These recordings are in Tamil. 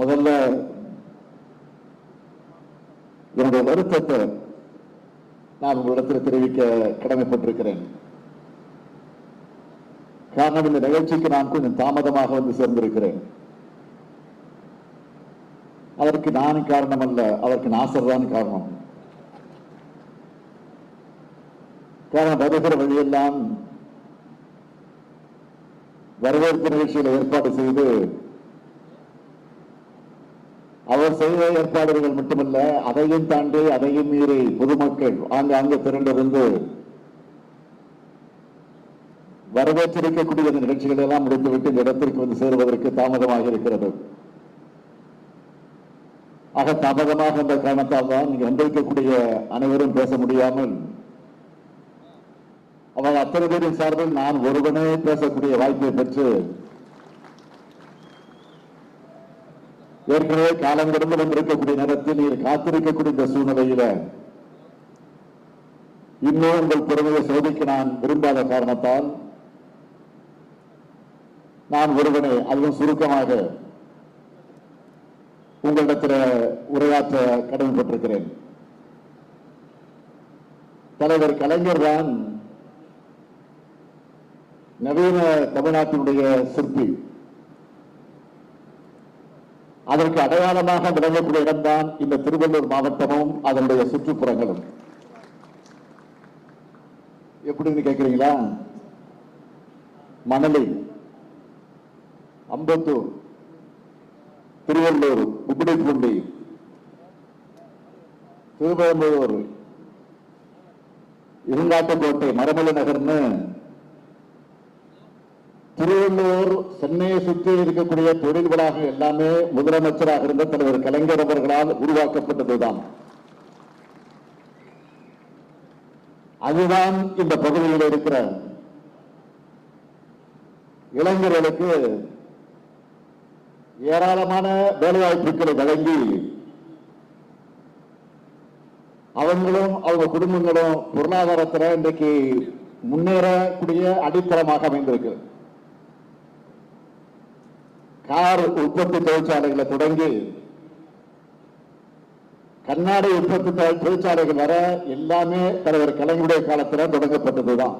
முதல்ல என்னுடைய வருத்தத்தை நான் உங்களிடத்தில் தெரிவிக்க கடமைப்பட்டிருக்கிறேன். காரணம் இந்த நிகழ்ச்சிக்கு நான் கொஞ்சம் தாமதமாக வந்து சேர்ந்திருக்கிறேன். அதற்கு நான் காரணம் அல்ல அதற்கு நாசர் தான் காரணம். காரணம் வருகிற வழியெல்லாம் வரவேற்பு நிகழ்ச்சியில் ஏற்பாடு செய்து செய்த ஏற்பாடுகள் மட்டுமல்ல அதையும் தாண்டி அதையும் மீறி பொதுமக்கள் ஆங்காங்கு திரண்டிருந்து வரவேற்றிருக்கக்கூடிய அந்த நிகழ்ச்சிகள் எல்லாம் முடிந்துவிட்டு இந்த இடத்திற்கு வந்து சேருவதற்கு தாமதமாக இருக்கிறது. ஆக தாமதமாக வந்த காரணத்தால் தான் இங்கு வந்திருக்கக்கூடிய அனைவரும் பேச முடியாமல் அவர் அத்தனை பேரின் சார்பில் நான் ஒருவனே பேசக்கூடிய வாய்ப்பை பெற்று ஏற்கனவே காலம் கடந்து இருக்கக்கூடிய நேரத்தில் நீர் காத்திருக்கக்கூடிய இந்த சூழ்நிலையில இன்னும் உங்கள் பெருமையை சோதிக்க நான் விரும்பாத காரணத்தால் நான் ஒருவனை அதுவும் சுருக்கமாக உங்களிடத்தில் உரையாற்ற கடமைப்பட்டிருக்கிறேன். தலைவர் கலைஞர் தான் நவீன தமிழ்நாட்டினுடைய சிற்பி. அதற்கு அடையாளமாக விளங்கக்கூடிய இடம்தான் இந்த திருவள்ளூர் மாவட்டமும் அதனுடைய சுற்றுப்புறங்களும். எப்படின்னு கேட்கிறீங்களா மணலி அம்பத்தூர் திருவள்ளூர் உப்பிடிப்பூண்டி திருவள்ளூர் இருங்காட்டுக்கோட்டை மரமலை நகர்னு திருவள்ளூர் சென்னையை சுற்றி இருக்கக்கூடிய தொழில் வளாகம் எல்லாமே முதலமைச்சராக இருந்த தலைவர் கலைஞர் அவர்களால் உருவாக்கப்பட்டதுதான். அதுதான் இந்த பகுதியில் இருக்கிற இளைஞர்களுக்கு ஏராளமான வேலைவாய்ப்புகளை வழங்கி அவங்களும் அவங்க குடும்பங்களும் பொருளாதாரத்தில் இன்றைக்கு முன்னேறக்கூடிய அடித்தளமாக அமைந்திருக்கு. கார் உற்பத்தி தொழிற்சாலைகளை தொடங்கி கண்ணாடி உற்பத்தி தொழிற்சாலைகள் வர எல்லாமே தலைவர் கலைஞருடைய காலத்தில் தொடங்கப்பட்டதுதான்.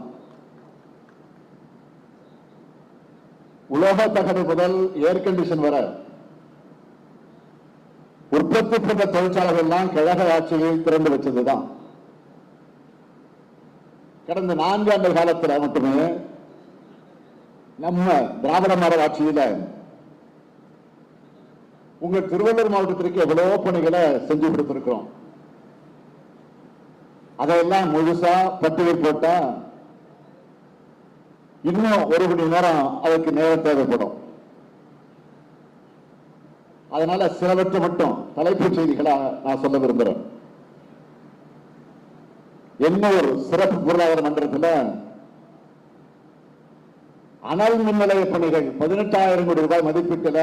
உலோக தகடு முதல் ஏர் கண்டிஷன் வர உற்பத்தி பண்ற தொழிற்சாலைகள் எல்லாம் கழக ஆட்சியில் திறந்து வச்சதுதான். கடந்த நான்காண்டு காலத்தில் மட்டுமே நம்ம திராவிட மாடல் ஆட்சியில உங்க திருவள்ளூர் மாவட்டத்திற்கு எவ்வளவோ பணிகளை செஞ்சு கொடுத்திருக்கிறோம். அதையெல்லாம் முழுசா பட்டியல் போட்டா இன்னும் ஒரு மணி நேரம் அதுக்கு நேரம் தேவைப்படும். அதனால சிலவற்றை மட்டும் தலைப்புச் செய்திகளா நான் சொல்ல விரும்புறேன் எண்ணூர் சிறப்பு பொருளாதார மன்றத்தில் அனல் மின் நிலைய பணிகள் பதினெட்டாயிரம் கோடி ரூபாய் மதிப்பீட்டில்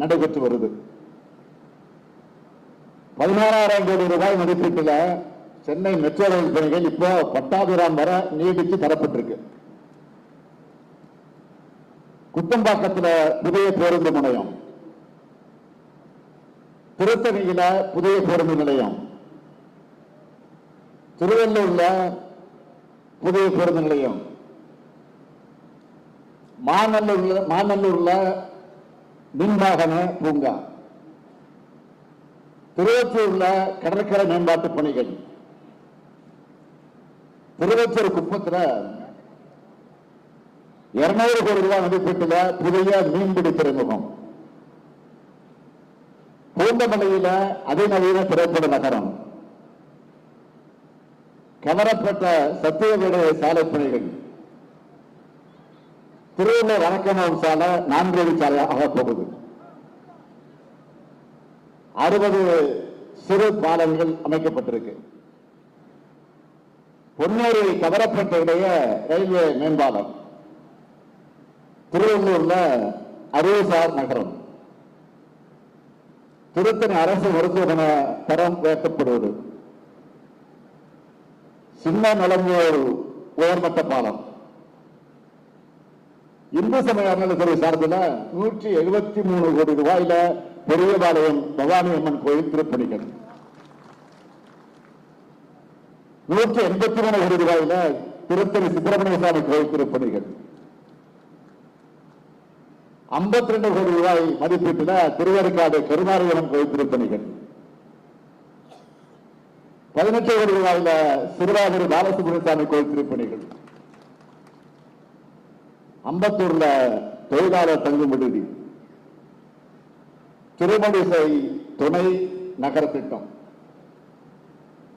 நடைபெற்று வருது. பதினாறாயிரம் கோடி ரூபாய் மதிப்பீட்டில் சென்னை மெட்ரோ ரயில் பணிகள் இப்போ பட்டாபுரம் வர நீடித்து தரப்பட்டிருக்கு. குத்தம்பாக்கத்துல புதிய பேருந்து முனையம் திருத்தணியில புதிய பேருந்து நிலையம். திருவள்ளூர்ல புதிய பேருந்து நிலையம். மாநல்லூர்ல மாநல்லூர்ல மின்வாகன பூங்கா. திருவத்தூர்ல கடற்கரை மேம்பாட்டு பணிகள். திருவத்தூர் குப்பத்துல இருநூறு கோடி ரூபாய் மதிப்பீட்டுல புதிய மீன்பிடி துறைமுகம். பூந்தமல்லியில அதிநவீன திரைப்பட நகரம். கவரப்பட்ட சத்தியவேடு சாலை பணிகள். திருவள்ளூர் வணக்கமம் சாலை நான்கு சாலையாக சாலை ஆகப்போகுது. அறுபது சிறு பாலங்கள் அமைக்கப்பட்டிருக்கு. பொன்னேரி கவரப்பட்ட இடையே ரயில்வே மேம்பாலம். திருவள்ளூர்ல அறிவுசார் நகரம். திருத்தணி அரசு மருத்துவமனை தரம் உயர்த்தப்படுவது. சின்ன நலமையோர் உயர்மட்ட பாலம். இந்து சமய அறநிலைத்துறை சார்பில் நூற்றி எழுபத்தி மூணு கோடி ரூபாயில பெரியபாளையம் பவானி அம்மன் கோயில் திருப்பணிகள். நூற்றி எண்பத்தி மூணு கோடி ரூபாயில திருத்தணி சுப்பிரமணிய சுவாமி கோயில் திருப்பணிகள். ஐம்பத்தி ரெண்டு கோடி ரூபாய் மதிப்பீட்டில் திருவேற்காடு கருமாரியம்மன் கோயில் திருப்பணிகள். பதினெட்டு கோடி ரூபாயில சிறுவாதிரி பாலசுப்ரமணிய சுவாமி கோயில் திருப்பணிகள். அம்பத்தூர்ல தொழிலாளர் தங்கும் விடுதி. திருமணிசை துணை நகர திட்டம்.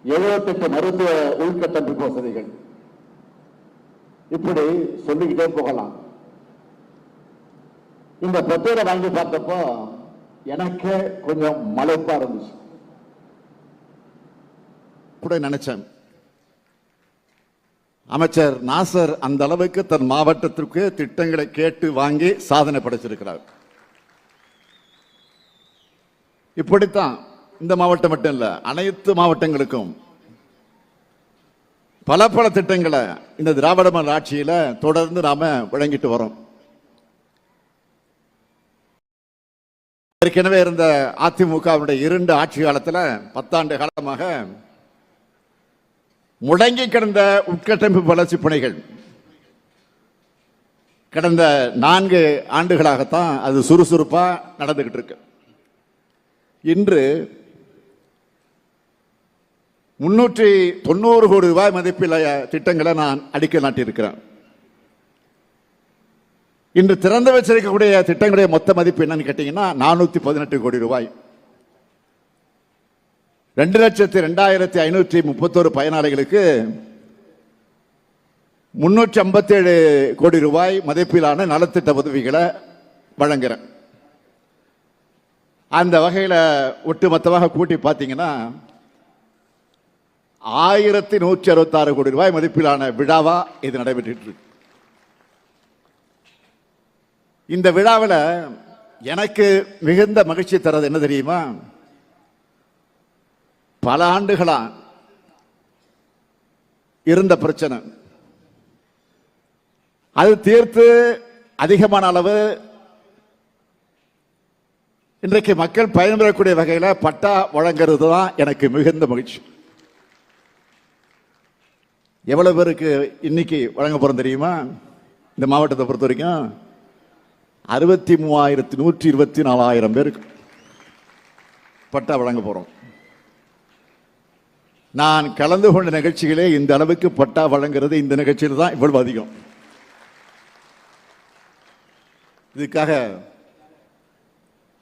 எழுபத்தெட்டு மருத்துவ உள்கட்டமைப்பு வசதிகள். இப்படி சொல்லிக்கிட்டே போகலாம். இந்த பத்திரை வாங்கி பார்த்தப்போ எனக்கே கொஞ்சம் மலைப்பா இருந்துச்சு. கூட நினைச்சேன். அமைச்சர் நாசர் அந்த அளவுக்கு தன் மாவட்டத்திற்கு திட்டங்களை கேட்டு வாங்கி சாதனை படைச்சிருக்கிறார். இப்படித்தான் இந்த மாவட்டம் மட்டும் இல்லை அனைத்து மாவட்டங்களுக்கும் பல பல திட்டங்களை இந்த திராவிட மாடல் தொடர்ந்து நாம வழங்கிட்டு வரோம். ஏற்கனவே இருந்த அதிமுகவுடைய இரண்டு ஆட்சி காலத்தில் பத்தாண்டு காலமாக முடங்கி கிடந்த உட்கட்டமைப்பு வளர்ச்சி பணிகள். கடந்த நான்கு ஆண்டுகளாகத்தான் அது சுறுசுறுப்பாக நடந்துகிட்டு இருக்கு. இன்று முன்னூற்றி தொண்ணூறு கோடி ரூபாய் மதிப்பில் திட்டங்களை நான் அடிக்கல் நாட்டியிருக்கிறேன். இன்று திறந்து வச்சிருக்கக்கூடிய திட்டங்களுடைய மொத்த மதிப்பு என்னன்னு கேட்டீங்கன்னா நானூற்றி பதினெட்டு கோடி ரூபாய். ரெண்டு லட்சத்தி ரெண்டாயிரத்தி ஐநூற்றி முப்பத்தோரு பயனாளிகளுக்கு முன்னூற்றி ஐம்பத்தேழு கோடி ரூபாய் மதிப்பிலான நலத்திட்ட உதவிகளை வழங்குகிறேன் அந்த வகையில் ஒட்டுமொத்தமாக கூட்டி பார்த்தீங்கன்னா ஆயிரத்தி நூற்றி அறுபத்தாறு கோடி ரூபாய் மதிப்பிலான விழாவா இது நடைபெற்று இந்த விழாவில் எனக்கு மிகுந்த மகிழ்ச்சி தரது என்ன தெரியுமா? பல ஆண்டுகளா இருந்த பிரச்சனை. அது தீர்த்து அதிகமான அளவு இன்றைக்கு மக்கள் பயன்பெறக்கூடிய வகையில் பட்டா வழங்குறது தான் எனக்கு மிகுந்த மகிழ்ச்சி. எவ்வளவு பேருக்கு இன்னைக்கு வழங்க போறோம் தெரியுமா? இந்த மாவட்டத்தை பொறுத்த வரைக்கும் அறுபத்தி மூவாயிரத்தி நூற்றி இருபத்தி நாலாயிரம் பேருக்கு பட்டா வழங்க போறோம். நான் கலந்து கொண்ட நிகழ்ச்சிகளே இந்த அளவுக்கு பட்டா வழங்குறது இந்த நிகழ்ச்சியில் தான் இவ்வளவு அதிகம். இதுக்காக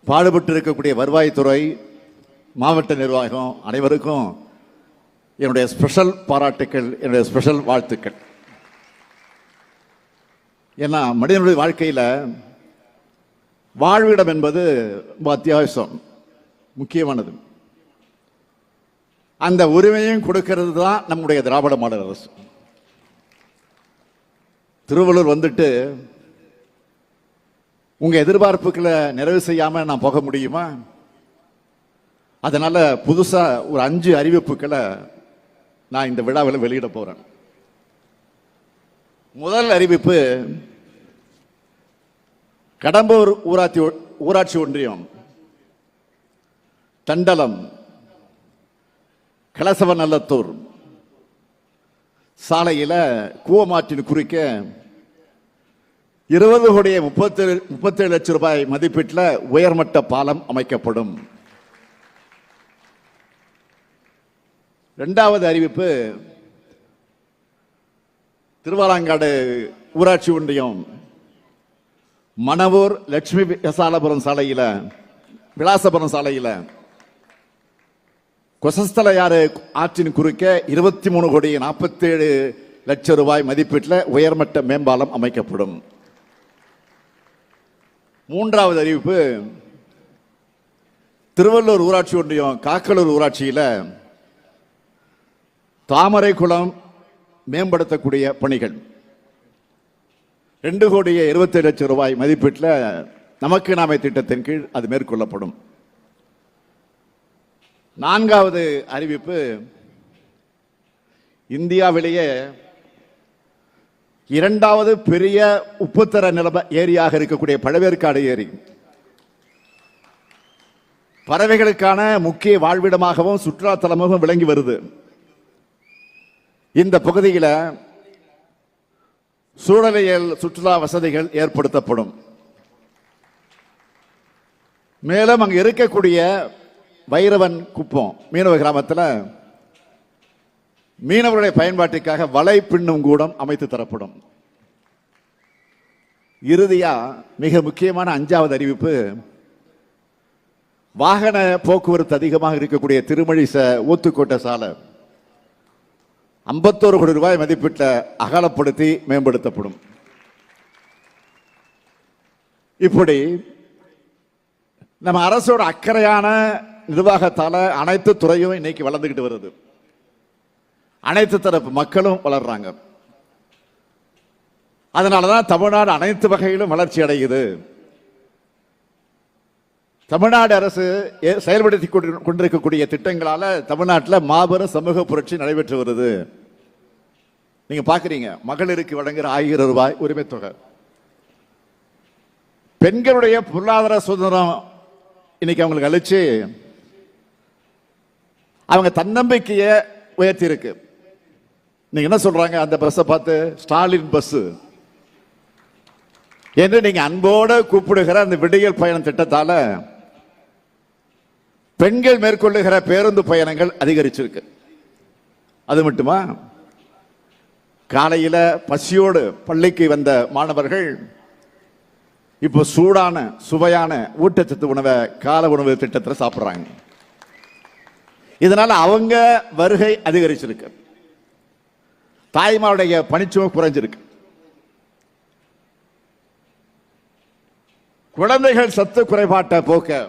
பாடுபட்டு இருக்கக்கூடிய வருவாய்த்துறை மாவட்ட நிர்வாகம் அனைவருக்கும் என்னுடைய ஸ்பெஷல் பாராட்டுக்கள் என்னுடைய ஸ்பெஷல் வாழ்த்துக்கள். ஏன்னா மனிதனுடைய வாழ்க்கையில் வாழ்விடம் என்பது ரொம்ப அத்தியாவசியம் முக்கியமானது. அந்த உரிமையும் கொடுக்கிறது தான் நம்முடைய திராவிட மாடல் அரசு. திருவள்ளூர் வந்துட்டு உங்கள் எதிர்பார்ப்புகளை நிறைவு செய்யாமல் நான் போக முடியுமா? அதனால் புதுசாக ஒரு அஞ்சு அறிவிப்புகளை நான் இந்த விழாவில் வெளியிட போகிறேன் முதல் அறிவிப்பு கடம்பூர் ஊராட்சி ஊராட்சி ஒன்றியம் தண்டலம் கலசவநல்லத்தூர் சாலையில் கூவமாற்றின் குறிக்க இருபது கோடியே முப்பத்தேழு முப்பத்தேழு லட்சம் ரூபாய் மதிப்பீட்டில் உயர்மட்ட பாலம் அமைக்கப்படும். இரண்டாவது அறிவிப்பு திருவாலாங்காடு ஊராட்சி ஒன்றியம் மணவூர் லட்சுமி விசாலபுரம் சாலையில் விலாசபுரம் சாலையில் கொசஸ்தல யாறு ஆற்றின் குறுக்க இருபத்தி மூணு கோடி நாற்பத்தேழு லட்சம் ரூபாய் மதிப்பீட்டில் உயர்மட்ட மேம்பாலம் அமைக்கப்படும். மூன்றாவது அறிவிப்பு. திருவள்ளூர் ஊராட்சி ஒன்றியம் காக்கலூர் ஊராட்சியில் தாமரை குளம் மேம்படுத்தக்கூடிய பணிகள். ரெண்டு கோடியே இருபத்தி லட்சம் ரூபாய் மதிப்பீட்டில் நமக்கு நாமே திட்டத்தின் கீழ் அது மேற்கொள்ளப்படும். நான்காவது அறிவிப்பு இந்தியாவிலேயே இரண்டாவது பெரிய உப்புத்தர நிலம ஏரியாக இருக்கக்கூடிய பழவேற்காடு ஏரி. பறவைகளுக்கான முக்கிய வாழ்விடமாகவும் சுற்றுலாத்தலமாகவும் விளங்கி வருது. இந்த பகுதியில் சூழலியல் சுற்றுலா வசதிகள் ஏற்படுத்தப்படும். மேலும் அங்கே இருக்கக்கூடிய வைரவன் குப்பம் மீனவ கிராமத்தில் மீனவர்களுடைய பயன்பாட்டிற்காக வலை பின்னும் கூடம் அமைத்து தரப்படும். இறுதியா மிக முக்கியமான அஞ்சாவது அறிவிப்பு வாகன போக்குவரத்து அதிகமாக இருக்கக்கூடிய திருமழிச ஊத்துக்கோட்டை சாலை ஐம்பத்தோரு கோடி ரூபாய் மதிப்பிட்ட அகலப்படுத்தி மேம்படுத்தப்படும். இப்படி நம்ம அரசோட அக்கறையான நிர்வாகத்தால் அனைத்து துறையும் இன்னைக்கு வளர்ந்துக்கிட்டு வருது. அனைத்து தரப்பு மக்களும் வளர்றாங்க. அதனாலதான் தமிழ்நாடு அனைத்து வகையிலும் வளர்ச்சி அடையுது. தமிழ்நாடு அரசு செயல்படுத்தி கொண்டு- கொண்டிருக்கக்கூடிய திட்டங்களால தமிழ்நாட்டில் மாபெரும் சமூக புரட்சி நடைபெற்று வருது. நீங்க பாக்குறீங்க மகளிருக்கு வழங்குற ஆயிரம் ரூபாய் உரிமை தொகை பெண்களுடைய பொருளாதார சுதந்திரம் இன்னைக்கு அவங்களுக்கு அழிச்சு அவங்க தன்னம்பிக்கையை உயர்த்தி இருக்கு நீங்க என்ன சொல்றாங்க? அந்த பஸ்ஸை பார்த்து ஸ்டாலின் பஸ் என்று நீங்க அன்போடு கூப்பிடுகிற அந்த விடியல் பயணம் திட்டத்தால பெண்கள் மேற்கொள்ளுகிற பேருந்து பயணங்கள் அதிகரிச்சிருக்கு. அது மட்டுமா? காலையில் பசியோடு பள்ளிக்கு வந்த மாணவர்கள் இப்போ சூடான சுவையான ஊட்டச்சத்து உணவை கால உணவு திட்டத்தில் சாப்பிட்றாங்க. இதனால் அவங்க வருகை அதிகரிச்சிருக்கு. தாய்மாருடைய பணிச்சுமை குறைஞ்சிருக்கு. குழந்தைகள் சத்து குறைபாட்டை போக்க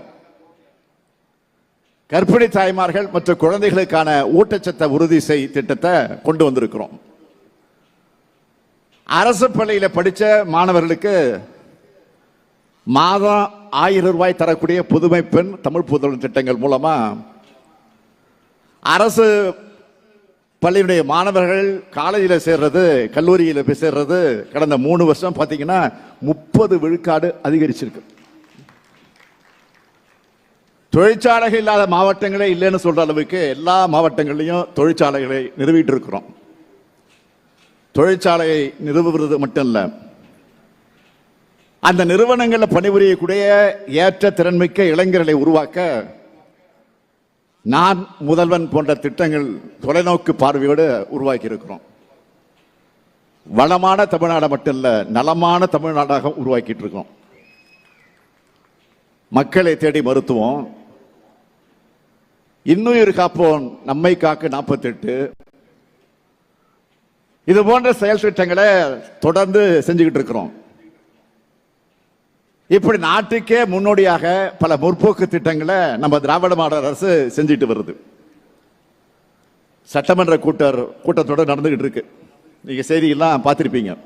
கர்ப்பிணி தாய்மார்கள் மற்றும் குழந்தைகளுக்கான ஊட்டச்சத்தை உறுதி செய் திட்டத்தை கொண்டு வந்திருக்கிறோம். அரசு பள்ளியில் படித்த மாணவர்களுக்கு மாதம் ஆயிரம் ரூபாய் தரக்கூடிய புதுமை பெண் தமிழ் புதல் திட்டங்கள் மூலமா அரசு பள்ளியுடைய மாணவர்கள் காலேஜில் சேர்றது கல்லூரியில் போய் சேர்றது கடந்த மூணு வருஷம் பார்த்தீங்கன்னா முப்பது விழுக்காடு அதிகரிச்சிருக்கு. தொழிற்சாலைகள் இல்லாத மாவட்டங்களே இல்லைன்னு சொல்ற அளவுக்கு எல்லா மாவட்டங்கள்லையும் தொழிற்சாலைகளை நிறுவிட்டு இருக்கிறோம். தொழிற்சாலையை நிறுவுவது மட்டும் இல்லை அந்த நிறுவனங்களில் பணிபுரியக்கூடிய ஏற்ற திறன்மிக்க இளைஞர்களை உருவாக்க நான் முதல்வன் போன்ற திட்டங்கள் தொலைநோக்கு பார்வையோடு உருவாக்கி இருக்கிறோம் வளமான தமிழ்நாடு மட்டும் இல்லை நலமான தமிழ்நாடாக உருவாக்கிட்டு இருக்கோம் மக்களை தேடி மருத்துவம். இன்னுயிர் காப்போம் நம்மை காக்க நாற்பத்தெட்டு. இது போன்ற செயல் திட்டங்களை தொடர்ந்து செஞ்சுக்கிட்டு இருக்கிறோம். இப்படி நாட்டுக்கே முன்னோடியாக பல முற்போக்கு திட்டங்களை நம்ம திராவிட மாடல் அரசு செஞ்சுட்டு வருது. சட்டமன்ற கூட்டர் கூட்டத்தோட நடந்துகிட்டு இருக்கு. நீங்க செய்தியெல்லாம் பார்த்துருப்பீங்க.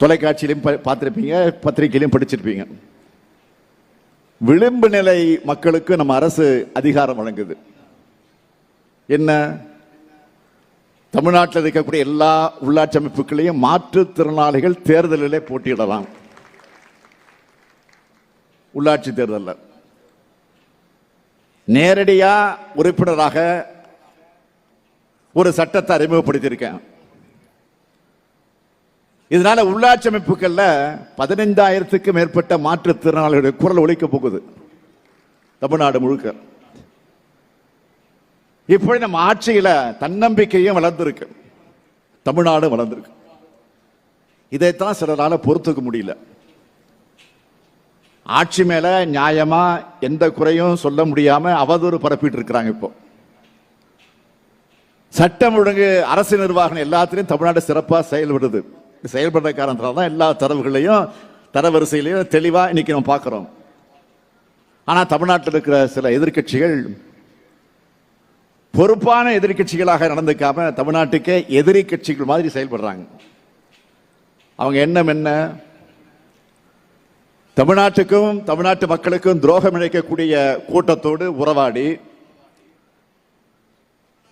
தொலைக்காட்சியிலையும் பார்த்துருப்பீங்க பார்த்திருப்பீங்க பத்திரிகையிலையும் படிச்சிருப்பீங்க. விளிம்பு நிலை மக்களுக்கு நம்ம அரசு அதிகாரம் வழங்குது. என்ன? தமிழ்நாட்டில் இருக்கக்கூடிய எல்லா உள்ளாட்சி அமைப்புகளையும் மாற்றுத்திறனாளிகள் தேர்தலிலே போட்டியிடலாம். உள்ளாட்சி தேர்தலில். நேரடியாக உறுப்பினராக ஒரு சட்டத்தை அறிமுகப்படுத்தியிருக்கேன். இதனால உள்ளாட்சி அமைப்புகளில் பதினைந்தாயிரத்துக்கு மேற்பட்ட மாற்றுத்திறனாளிகளுடைய குரல் ஒழிக்க போகுது. தமிழ்நாடு முழுக்க. இப்படி நம்ம ஆட்சியில தன்னம்பிக்கையும் வளர்ந்துருக்கு. தமிழ்நாடு வளர்ந்துருக்கு. இதைத்தான் சிலரால பொறுத்துக்க முடியல. ஆட்சி மேல நியாயமா எந்த குறையும் சொல்ல முடியாம அவதூறு பரப்பிட்டு இருக்கிறாங்க இப்போ. சட்டம் ஒழுங்கு அரசு நிர்வாகம் எல்லாத்திலையும் தமிழ்நாடு சிறப்பா செயல்படுது. செயல்படுற காரணத்தினால தான் எல்லா தரவுகளையும் தரவரிசையிலையும் தெளிவா இன்னைக்கு நம்ம பார்க்கிறோம். ஆனா தமிழ்நாட்டில் இருக்கிற சில எதிர்க்கட்சிகள் பொறுப்பான எதிர்க்கட்சிகளாக நடந்துக்காம தமிழ்நாட்டுக்கே எதிரி கட்சிகள் மாதிரி செயல்படுறாங்க. அவங்க எண்ணம் என்ன? தமிழ்நாட்டுக்கும் தமிழ்நாட்டு மக்களுக்கும் துரோகம் இழைக்கக்கூடிய கூட்டத்தோடு உறவாடி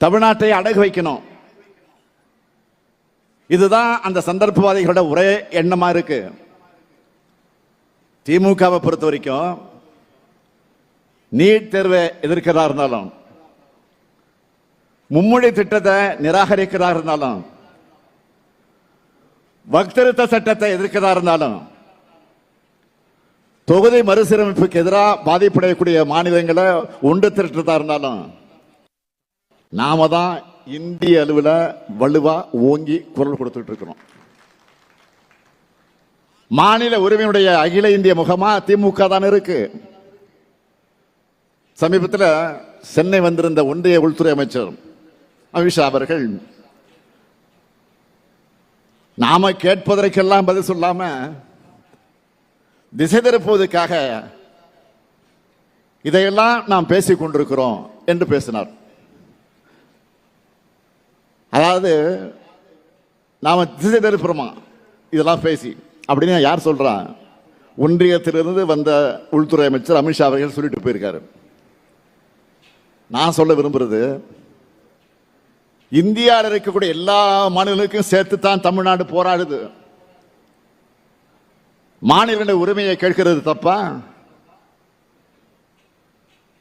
தமிழ்நாட்டை அடகு வைக்கணும். இதுதான் அந்த சந்தர்ப்பவாதிகளோட ஒரே எண்ணமா இருக்கு. திமுகவை பொறுத்த வரைக்கும் நீட் தேர்வை எதிர்க்கிறதா இருந்தாலும் மும்மொழி திட்டத்தை நிராகரிக்கிறதா இருந்தாலும் வக்திருத்த சட்டத்தை எதிர்க்கிறதா இருந்தாலும் தொகுதி மறுசீரமைப்புக்கு எதிராக பாதிப்படையக்கூடிய மாநிலங்களை ஒன்று திரட்டுறதா இருந்தாலும் நாம தான் இந்திய அளவில் வலுவா ஓங்கி குரல் கொடுத்துட்டு இருக்கிறோம். மாநில உரிமையுடைய அகில இந்திய முகமா திமுக தான் இருக்கு. சமீபத்தில் சென்னை வந்திருந்த ஒன்றிய உள்துறை அமைச்சர் அமித்ஷா அவர்கள் நாம கேட்பதற்கெல்லாம் பதில் சொல்லாம திசை திருப்புவதற்காக இதையெல்லாம் நாம் பேசிக் கொண்டிருக்கிறோம் என்று பேசினார். அதாவது நாம திசை திருப்புறோமா? இதெல்லாம் பேசி. அப்படின்னு யார் சொல்றா? ஒன்றியத்திலிருந்து வந்த உள்துறை அமைச்சர் அமித்ஷா அவர்கள் சொல்லிட்டு போயிருக்காரு. நான் சொல்ல விரும்புறது இந்தியாவில் இருக்கக்கூடிய எல்லா மாநிலங்களுக்கும் சேர்த்து தான் தமிழ்நாடு போராடுது. மாநில உரிமையை கேட்கிறது தப்பா?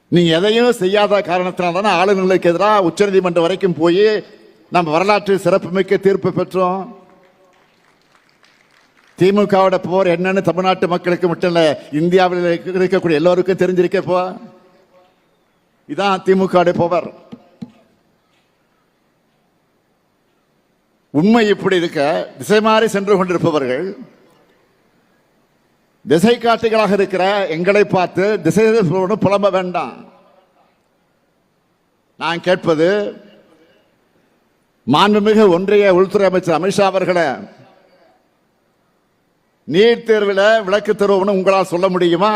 நீங்க எதையும் செய்யாத காரணத்தினால தானே ஆளுநர்களுக்கு எதிராக உச்சநீதிமன்றம் வரைக்கும் போய் நம்ம வரலாற்று சிறப்புமிக்க தீர்ப்பு பெற்றோம். திமுகவோட போர் என்னன்னு தமிழ்நாட்டு மக்களுக்கு மட்டும் இல்ல இந்தியாவில் இருக்கக்கூடிய எல்லோருக்கும் தெரிஞ்சிருக்கப்போ இதான் திமுக போவர். உண்மை இப்படி இருக்க திசை மாறி சென்று கொண்டிருப்பவர்கள் திசை காட்டிகளாக இருக்கிற எங்களை பார்த்து திசை புலம்ப வேண்டாம். நான் கேட்பது மாண்புமிகு ஒன்றிய உள்துறை அமைச்சர் அமித்ஷா அவர்களை நீட் தேர்வில் விளக்கு தருவோம்னு உங்களால் சொல்ல முடியுமா?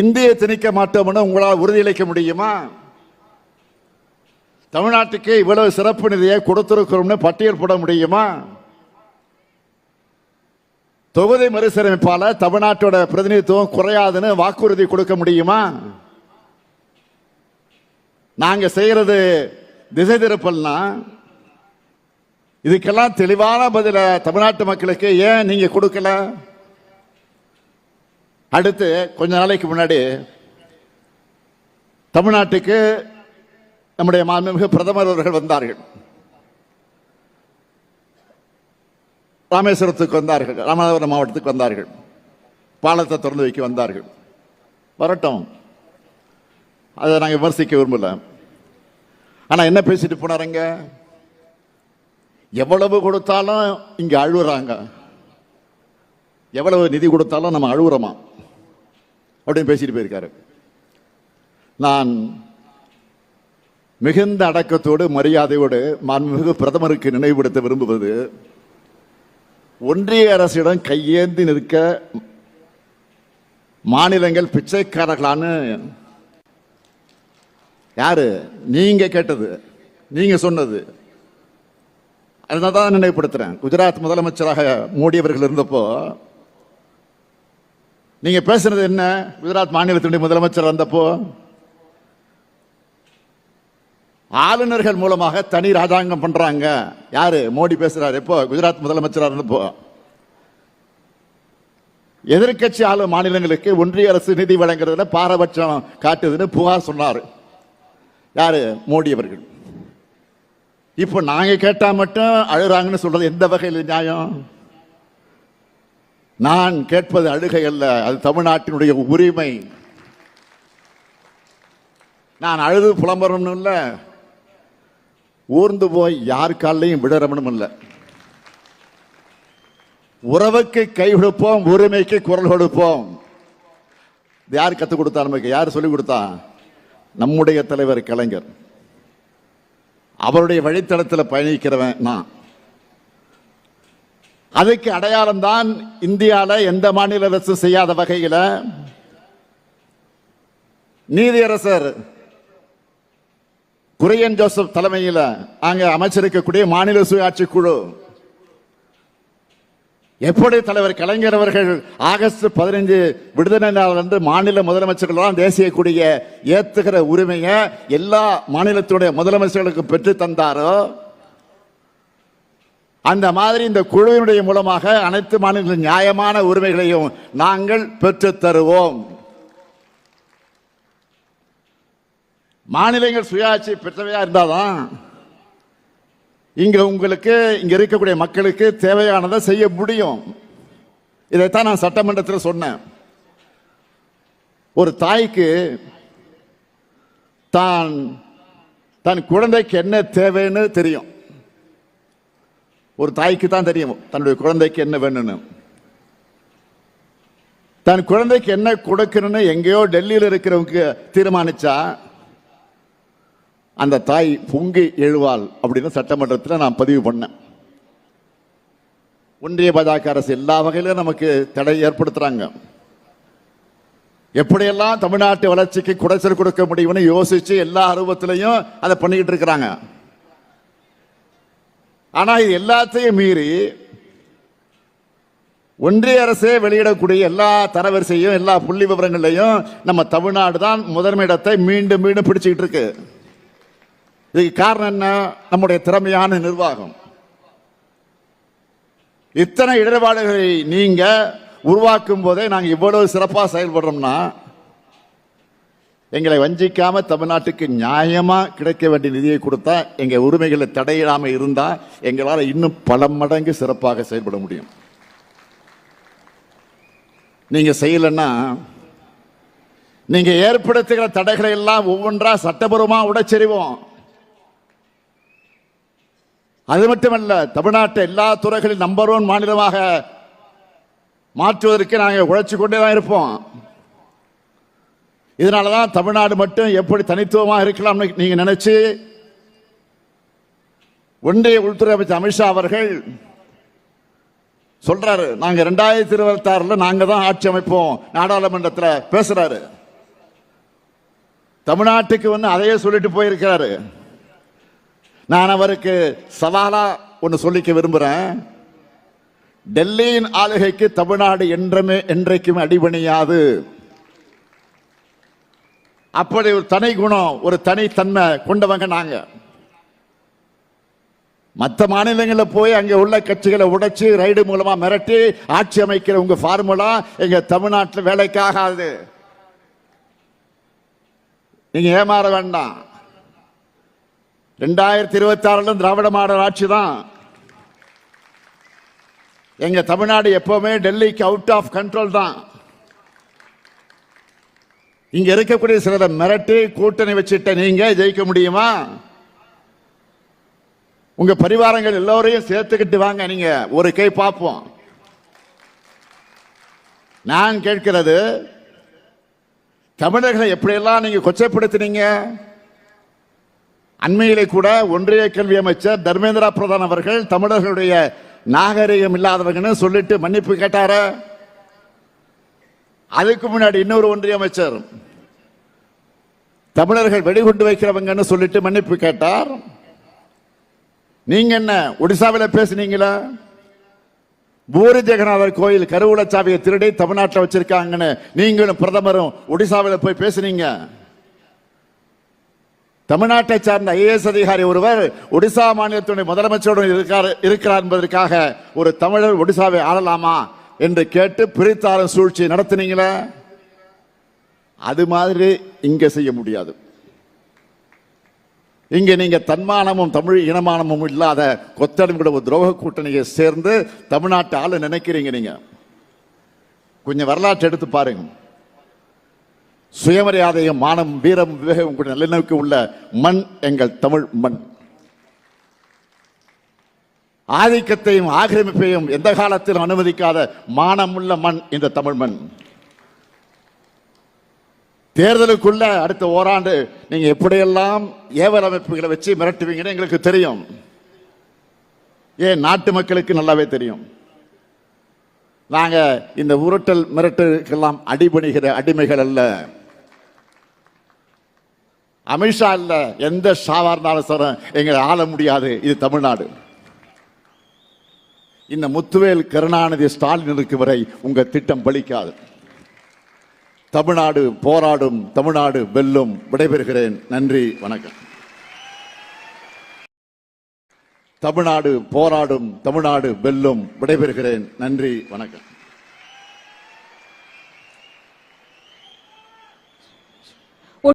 இந்திய திணிக்க மாட்டோம்னு உங்களால் உறுதியளிக்க முடியுமா? தமிழ்நாட்டுக்கு இவ்வளவு சிறப்பு நிதியை கொடுத்திருக்கிறோம்னு பட்டியல் போட முடியுமா? தொகுதி மறுசீரமைப்பாளர் தமிழ்நாட்டோட பிரதிநிதித்துவம் குறையாதுன்னு வாக்குறுதி கொடுக்க முடியுமா? நாங்க செய்யறது திசை திருப்பல்னா இதுக்கெல்லாம் தெளிவான பதில தமிழ்நாட்டு மக்களுக்கு ஏன் நீங்க கொடுக்கல? அடுத்து கொஞ்ச நாளைக்கு முன்னாடி தமிழ்நாட்டுக்கு நம்முடைய மாண்புமிகு பிரதமர் அவர்கள் வந்தார்கள். ராமேஸ்வரத்துக்கு வந்தார்கள். ராமநாதபுரம் மாவட்டத்துக்கு வந்தார்கள். பாலத்தை திறந்து வைக்க வந்தார்கள். வரட்டும். அதை நாங்கள் விமர்சிக்க விரும்பல. ஆனால் என்ன பேசிட்டு போனாருங்க? எவ்வளவு கொடுத்தாலும் இங்கே அழுகுறாங்க எவ்வளவு நிதி கொடுத்தாலும் நம்ம அழுகுறோமா அப்படின்னு பேசிட்டு போயிருக்காரு. நான் மிகுந்த அடக்கத்தோடு மரியாதையோடு மாண்புமிகு பிரதமருக்கு நினைவுபடுத்த விரும்புவது ஒன்றிய அரசிடம் கையேந்தி நிற்க மாநிலங்கள் பிச்சைக்காரர்களான்னு யாரு? நீங்க கேட்டது நீங்க சொன்னது. அதனால தான் நினைவுபடுத்துறேன். குஜராத் முதலமைச்சராக மோடி அவர்கள் இருந்தப்போ நீங்க பேசுனது என்ன? குஜராத் மாநிலத்தினுடைய முதலமைச்சர் வந்தப்போ ஆளுநர்கள் மூலமாக தனி ராஜாங்கம் பண்றாங்க. யாரு? மோடி பேசுறாரு. எப்போ? குஜராத் முதலமைச்சரா இருந்தப்போ எதிர்க்கட்சி ஆளும் மாநிலங்களுக்கு ஒன்றிய அரசு நிதி வழங்குறதுல பாரபட்சம் காட்டுதுன்னு புகார் சொன்னார். யாரு? மோடி அவர்கள். இப்போ நாங்க கேட்டா மட்டும் அழுறாங்கன்னு சொல்றது எந்த வகையில் நியாயம்? நான் கேட்பது அழுகை அல்ல. அது தமிழ்நாட்டினுடைய உரிமை. நான் அழுது புலம்புறணும் இல்லை. ஊர்ந்து போய் யார் காலையும் விடறமனும் இல்லை. உறவுக்கு கை கொடுப்போம் உரிமைக்கு குரல் கொடுப்போம். யார் கற்றுக் கொடுத்தா நமக்கு? யார் சொல்லிக் கொடுத்தா? நம்முடைய தலைவர் கலைஞர். அவருடைய வழித்தடத்தில் பயணிக்கிறவன் நான். அதுக்கு அடையாளம் தான் இந்தியாவில் எந்த மாநில அரசு செய்யாத வகையில் நீதியரசர் குரியன் ஜோசப் தலைமையில் அங்க அமைச்சிருக்கக்கூடிய மாநில சுயாட்சி குழு. எப்படி தலைவர் கலைஞர் அவர்கள் ஆகஸ்ட் பதினைஞ்சு விடுதலை நாள் வந்து மாநில முதலமைச்சர்கள்லாம் தேசிய கொடிய ஏத்துகிற உரிமையை எல்லா மாநிலத்துடைய முதலமைச்சர்களுக்கு பெற்று தந்தாரோ? அந்த மாதிரி இந்த குழுவினுடைய மூலமாக அனைத்து மாநில நியாயமான உரிமைகளையும் நாங்கள் பெற்று தருவோம். மாநிலங்கள் சுயாட்சி பெற்றவையா இருந்தாதான் இங்க உங்களுக்கு இங்க இருக்கக்கூடிய மக்களுக்கு தேவையானதை செய்ய முடியும். இதைத்தான் நான் சட்டமன்றத்தில் சொன்னேன். ஒரு தாய்க்கு தான் தன் குழந்தைக்கு என்ன தேவைன்னு தெரியும். ஒரு தாய்க்கு தான் தெரியும் தன்னுடைய குழந்தைக்கு என்ன வேணும்னு. தன் குழந்தைக்கு என்ன கொடுக்கணும்னு எங்கேயோ டெல்லியில் இருக்கிறவங்க தீர்மானிச்சா அந்த தாய் பொங்கி எழுவாள் அப்படின்னு சட்டமன்றத்தில் நான் பதிவு பண்ணேன். ஒன்றிய பாஜக அரசு எல்லா வகையிலும் நமக்கு தடை ஏற்படுத்துகிறாங்க எப்படியெல்லாம் தமிழ்நாட்டு வளர்ச்சிக்கு குடைச்சல் கொடுக்க முடியும்னு யோசிச்சு எல்லா அருவத்திலையும் அதை பண்ணிக்கிட்டு இருக்கிறாங்க. ஆனால் இது எல்லாத்தையும் மீறி ஒன்றிய அரசே வெளியிடக்கூடிய எல்லா தரவரிசையும் எல்லா புள்ளி விவரங்களையும் நம்ம தமிழ்நாடு தான் முதன்மையிடத்தை மீண்டும் மீண்டும் பிடிச்சிக்கிட்டு இருக்கு. இதுக்கு காரணம் என்ன? நம்முடைய திறமையான நிர்வாகம். இத்தனை இடர்பாடுகளை நீங்க உருவாக்கும் போதே நாங்கள் இவ்வளவு சிறப்பாக செயல்படுறோம்னா எங்களை வஞ்சிக்காம தமிழ்நாட்டுக்கு நியாயமா கிடைக்க வேண்டிய நிதியை கொடுத்தா எங்க உரிமைகளை தடையிடாம இருந்தா எங்களால் இன்னும் பல மடங்கு சிறப்பாக செயல்பட முடியும். நீங்க செய்யலைன்னா நீங்க ஏற்படுத்துகிற தடைகளை எல்லாம் ஒவ்வொன்றா சட்டபூர்வமாக உடச்செறிவோம். அது மட்டுமல்ல தமிழ்நாட்டை எல்லா துறைகளில் நம்பர் ஒன் மாநிலமாக மாற்றுவதற்கு நாங்கள் உழைச்சி கொண்டே தான் இருப்போம். இதனால தான் தமிழ்நாடு மட்டும் எப்படி தனித்துவமாக இருக்கலாம்னு நீங்க நினைச்சு. ஒன்றிய உள்துறை அமைச்சர் அமித்ஷா அவர்கள் சொல்றாரு நாங்க ரெண்டாயிரத்தி இருபத்தி ஆறுல நாங்க தான் ஆட்சி அமைப்போம் நாடாளுமன்றத்தில் பேசுறாரு. தமிழ்நாட்டுக்கு வந்து அதையே சொல்லிட்டு போயிருக்கிறாரு. நான் அவருக்கு சவாலா ஒன்று சொல்லிக்க விரும்புகிறேன் டெல்லியின் ஆளுகைக்கு தமிழ்நாடு என்றமே என்றைக்கும் அடிபணியாது. அப்படி ஒரு தனி குணம் ஒரு தனித்தன்மை கொண்டவங்க நாங்க. மற்ற மாநிலங்களில் போய் அங்கே உள்ள கட்சிகளை உடைச்சு ரைடு மூலமா மிரட்டி ஆட்சி அமைக்கிற உங்க ஃபார்முலா எங்க தமிழ்நாட்டில் வேலைக்காகாது நீங்க ஏமாற வேண்டாம். ரெண்டாயிரத்தி இருபத்தி ஆறுல திராவிட மாடல் ஆட்சி தான். எங்க தமிழ்நாடு எப்பவுமே டெல்லிக்கு அவுட் ஆஃப் கண்ட்ரோல் தான். இங்க இருக்கக்கூடிய சிலரை மிரட்டி கூட்டணி வச்சுட்ட நீங்க ஜெயிக்க முடியுமா? உங்க பரிவாரங்கள் எல்லோரையும் சேர்த்துக்கிட்டு வாங்க நீங்க. ஒரு கை பார்ப்போம். நான் கேட்கிறது தமிழர்களை எப்படியெல்லாம் நீங்க கொச்சைப்படுத்தினீங்க? அண்மையிலே கூட ஒன்றிய கல்வி அமைச்சர் தர்மேந்திரா பிரதான் அவர்கள் தமிழர்களுடைய நாகரிகம் இல்லாதவங்கன்னு சொல்லிட்டு மன்னிப்பு கேட்டார? அதுக்கு முன்னாடி இன்னொரு ஒன்றிய அமைச்சர் தமிழர்கள் வெடிகுண்டு வைக்கிறவங்கன்னு சொல்லிட்டு மன்னிப்பு கேட்டார். நீங்க என்ன ஒடிசாவில் பேசுனீங்களா? பூரி ஜெகநாதர் கோயில் கருவூலச்சாவியை திருடி தமிழ்நாட்டில் வச்சிருக்காங்கன்னு நீங்களும் பிரதமரும் ஒடிசாவில் போய் பேசுனீங்க. தமிழ்நாட்டை சார்ந்த ஐஏஎஸ் அதிகாரி ஒருவர் ஒடிசா மாநிலத்துடைய முதலமைச்சருடன் இருக்கார் இருக்கிறார் என்பதற்காக ஒரு தமிழர் ஒடிசாவை ஆளலாமா என்று கேட்டு பிரித்தார சூழ்ச்சி நடத்தினீங்களே? அது மாதிரி இங்க செய்ய முடியாது. இங்க நீங்க தன்மானமும் தமிழ் இனமானமும் இல்லாத கொத்தடிமுட ஒரு துரோக கூட்டணியை சேர்ந்து தமிழ்நாட்டு ஆளு நினைக்கிறீங்க நீங்க. கொஞ்சம் வரலாற்று எடுத்து பாருங்க. சுயமரியாதையும் மானம் வீரம் விவேகம் கூட நல்லெண்ணவுக்கு உள்ள மண் எங்கள் தமிழ் மண். ஆதிக்கத்தையும் ஆக்கிரமிப்பையும் எந்த காலத்திலும் அனுமதிக்காத மானமுள்ள மண் இந்த தமிழ் மண். தேர்தலுக்குள்ள அடுத்த ஓராண்டு நீங்க எப்படியெல்லாம் ஏவல் அமைப்புகளை வச்சு மிரட்டுவீங்கன்னு எங்களுக்கு தெரியும். ஏன் நாட்டு மக்களுக்கு நல்லாவே தெரியும். நாங்கள் இந்த உருட்டல் மிரட்டலுக்கெல்லாம் அடிபணிகிற அடிமைகள் அல்ல. அமித்ஷா இல்ல எந்த சாவார்னாலும் சார் எங்களை ஆள முடியாது இது தமிழ்நாடு. இந்த முத்துவேல் கருணாநிதி ஸ்டாலின் இருக்கு வரை உங்க திட்டம் பலிக்காது. தமிழ்நாடு போராடும் தமிழ்நாடு வெல்லும் விடைபெறுகிறேன். நன்றி வணக்கம். தமிழ்நாடு போராடும் தமிழ்நாடு வெல்லும். விடைபெறுகிறேன். நன்றி வணக்கம்.